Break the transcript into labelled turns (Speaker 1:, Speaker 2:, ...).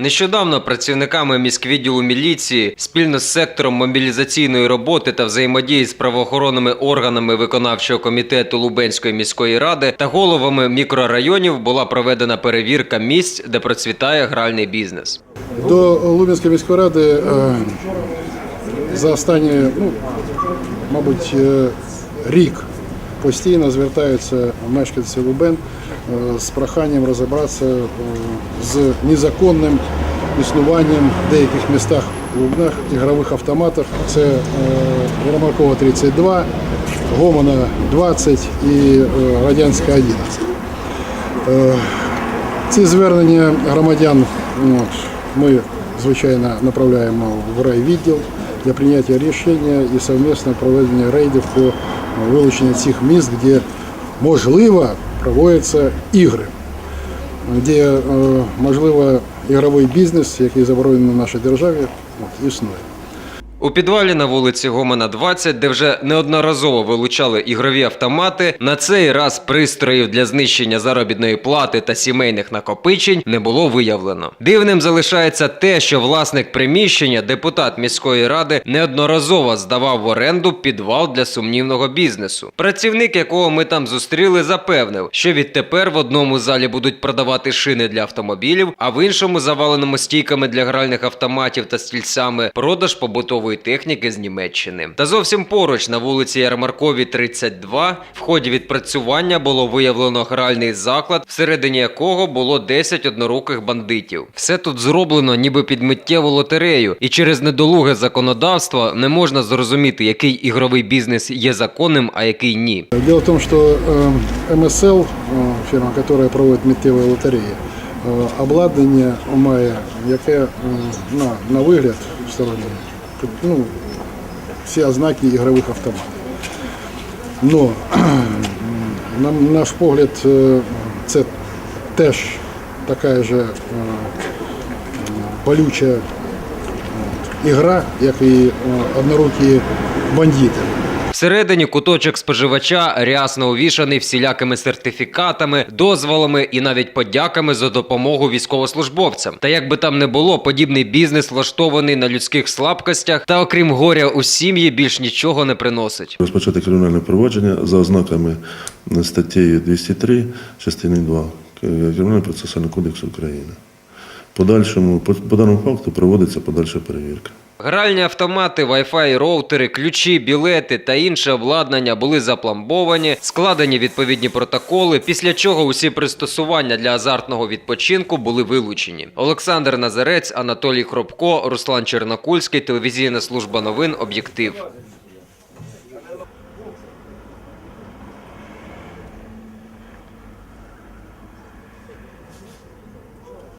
Speaker 1: Нещодавно працівниками міськвідділу міліції спільно з сектором мобілізаційної роботи та взаємодії з правоохоронними органами виконавчого комітету Лубенської міської ради та головами мікрорайонів була проведена перевірка місць, де процвітає гральний бізнес.
Speaker 2: До Лубенської міської ради е, за останні, ну, мабуть, е, рік постійно звертаються мешканці Лубен е, з проханням розібратися е, з незаконним існуванням в деяких містах Лубнах ігрових автоматів. Це е, Ярмаркова 32, Гомона 20 і Радянська 11. Е, Ці звернення громадян ми, звичайно, направляємо в райвідділ для прийняття рішення і совместного проведення рейдів по вилученню цих міст, де можливо проводяться ігри, де е, можливо ігровий бізнес, який заборонений в нашій державі, от, існує.
Speaker 1: У підвалі на вулиці Гомена 20, де вже неодноразово вилучали ігрові автомати, на цей раз пристроїв для знищення заробітної плати та сімейних накопичень не було виявлено. Дивним залишається те, що власник приміщення, депутат міської ради, неодноразово здавав в оренду підвал для сумнівного бізнесу. Працівник, якого ми там зустріли, запевнив, що відтепер в одному залі будуть продавати шини для автомобілів, а в іншому заваленому стійками для гральних автоматів та стільцями продаж побутової техніки з Німеччини. Та зовсім поруч на вулиці Ярмаркові 32 в ході відпрацювання було виявлено гральний заклад, всередині якого було 10 одноруких бандитів. Все тут зроблено ніби під миттєву лотерею, і через недолуге законодавство не можна зрозуміти, який ігровий бізнес є законним, а який ні.
Speaker 2: Дело в том, что э, МСЛ, э, фирма, которая проводит миттєві лотереї, э, обладнання має, яке э, на, на вигляд сторонній, ну, всі ознаки ігрових автоматів. Но, на наш погляд, е, це теж така же е, болюча е, ігра, як і однорукі бандити.
Speaker 1: Всередині куточок споживача рясно увішаний всілякими сертифікатами, дозволами і навіть подяками за допомогу військовослужбовцям. Та як би там не було, подібний бізнес влаштований на людських слабкостях, та окрім горя у сім'ї більш нічого не приносить.
Speaker 3: Розпочати кримінальне провадження за ознаками статтею 203 частини 2 Кримінального процесуального кодексу України. Подальшому по, по даному факту проводиться подальша перевірка.
Speaker 1: Гральні автомати, Wi-Fi, роутери, ключі, білети та інше обладнання були запломбовані, складені відповідні протоколи, після чого усі пристосування для азартного відпочинку були вилучені. Олександр Назарець, Анатолій Хробко, Руслан Чернокульський, телевізійна служба новин Об'єктив.